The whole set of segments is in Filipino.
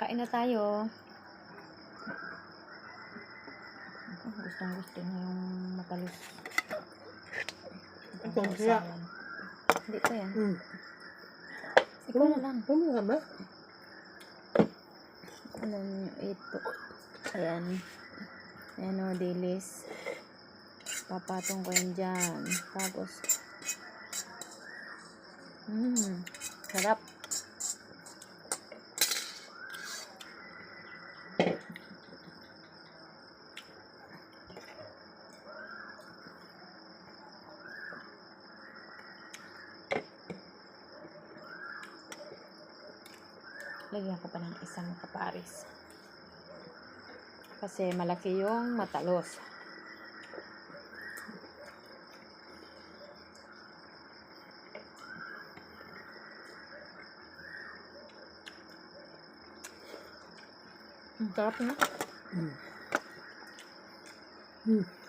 Kain na tayo. Oh, gustong gusto niya yung matalis. Ito, kaya. Hindi pa yan. Hmm. Ikaw na lang. Ano nga ba? Ano ito? Ayan. Ayan o, dilis. Papatong ko yan dyan. Tapos, hmm, sarap. Lagyan ko pa ng isang kaparis. Kasi malaki yung matalos. Ang sarap na. Hmm. Hmm.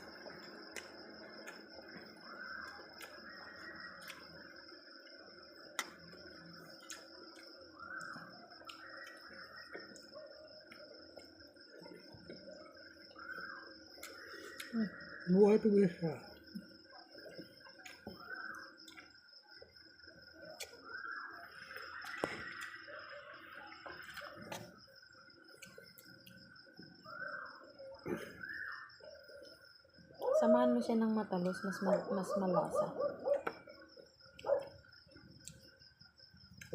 Buhay pa ba siya? Samahan mo siya ng matalos, mas ma- mas malasa.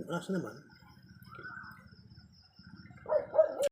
Asa naman?